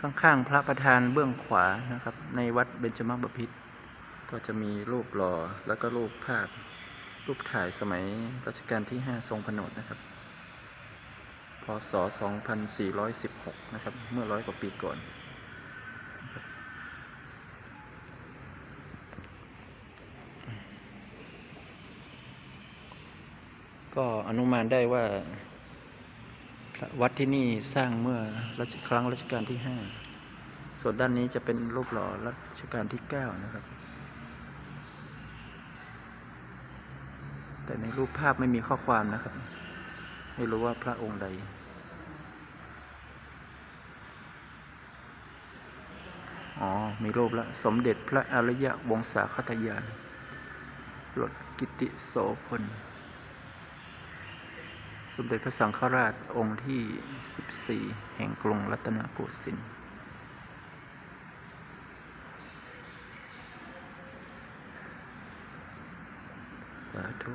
ข้างๆ พระประธานเบื้องขวานะครับ ในวัดเบญจมบพิตรก็จะมีรูปหล่อแล้วก็รูปภาพ รูปถ่ายสมัยรัชกาลที่ 5 ทรงผนวดนะครับ พศ 2416 นะครับ เมื่อร้อยกว่าปีก่อน ก็อนุมานได้ว่า วัดที่นี่สร้างเมื่อรัชครั้งรัชกาลที่ห้าส่วนด้านนี้จะเป็นรูปหล่อรัชกาลที่เก้านะครับ แต่ในรูปภาพไม่มีข้อความนะครับ ไม่รู้ว่าพระองค์ใด อ๋อ มีรูปแล้ว สมเด็จพระอริยะวงศาคตยานรถกิติโสพล มเด็จพระสังฆราชองค์ที่ 14 แห่งกรุงรัตนโกสินทร์สาธุ